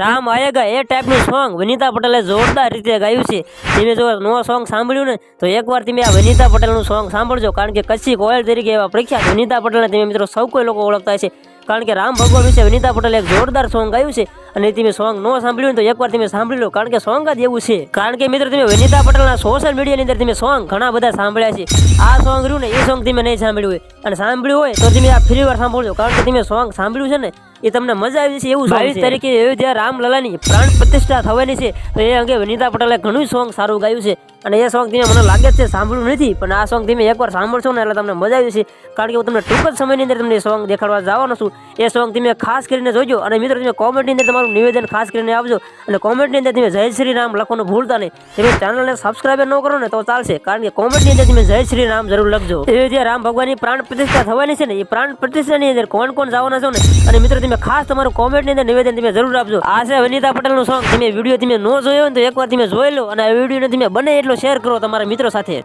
રામ આયેગા એ ટાઈપનું સોંગ વનિતા પટેલે જોરદાર રીતે ગાયું છે. તમે જો નો સોંગ સાંભળ્યું ને, તો એકવાર તમે આ વનિતા પટેલનું સોંગ સાંભળજો, કારણ કે કચ્છી કોયલ તરીકે એવા પ્રખ્યાત વનિતા પટેલને તમે મિત્રો સૌ કોઈ લોકો ઓળખતા છે કારણ કે રામ ભગવાન વિશે વનિતા પટેલે એક જોરદાર સોંગ ગાયું છે, અને તમે સોંગ ન સાંભળ્યું તો એકવાર તમે સાંભળી લો, કારણ કે સોંગ જ એવું છે. કારણ કે મિત્રો તમે વનિતા પટેલના સોશિયલ મીડિયાની અંદર તમે સોંગ ઘણા બધા સાંભળ્યા છે. આ સોંગ રહ્યું ને, એ સોંગ તમે નહીં સાંભળ્યું હોય. અને સાંભળ્યું હોય તો તમે આ ફ્રી વાર સાંભળજો, કારણ કે તમે સોંગ સાંભળ્યું છે ને એ તમને મજા આવી જશે એવું બાવીસ તારીખે અયોધ્યા રામલલાની પ્રાણ પ્રતિષ્ઠા થવાની છે. તો એ અંગે વિનીતા પટેલે ઘણું સોંગ સારું ગાયું છે. અને એ સોંગ તમે મને લાગે છે, સાંભળ્યું નથી, પણ આ સોંગ તમે એકવાર સાંભળશો ને એટલે તમને મજા આવી જશે. કારણ કે હું તમને ટૂંક જ સમયની અંદર તમને સોંગ દેખાડવા જવાનો છું. એ સોંગ તમે ખાસ કરીને જોજો અને મિત્રો, તમે કોમેન્ટની અંદર તમારું નિવેદન ખાસ કરીને આપજો. અને કોમેન્ટની અંદર તમે જય શ્રી રામ લખવાનું ભૂલતા નહીં. તમે ચેનલને સબસ્ક્રાઈબ ન કરો ને તો ચાલશે. કારણ કે કોમેન્ટની અંદર તમે જય શ્રી રામ જરૂર લખજો. એવી જે રામ ભગવાનની પ્રાણ પ્રતિષ્ઠા થવાની છે ને, એ પ્રાણ પ્રતિષ્ઠાની અંદર કોણ કોણ જવાના છો ને? અને મિત્રો, તમે ખાસ તમારું કોમેન્ટની અંદર નિવેદન તમે જરૂર આપજો. આ છે વનિતા પટેલનું સોંગ તમે વીડિયો તમે ન જોયો ને તો એકવાર તમે જોઈ લો અને આ વિડીયોને તમે બને એટલો વીડિયો શેર કરો તમારા મિત્રો સાથે.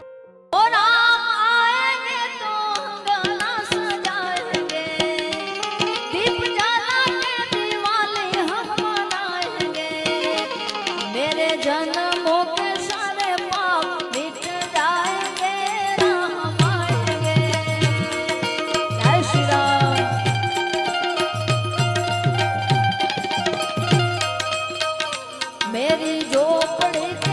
मेरी झोपड़ी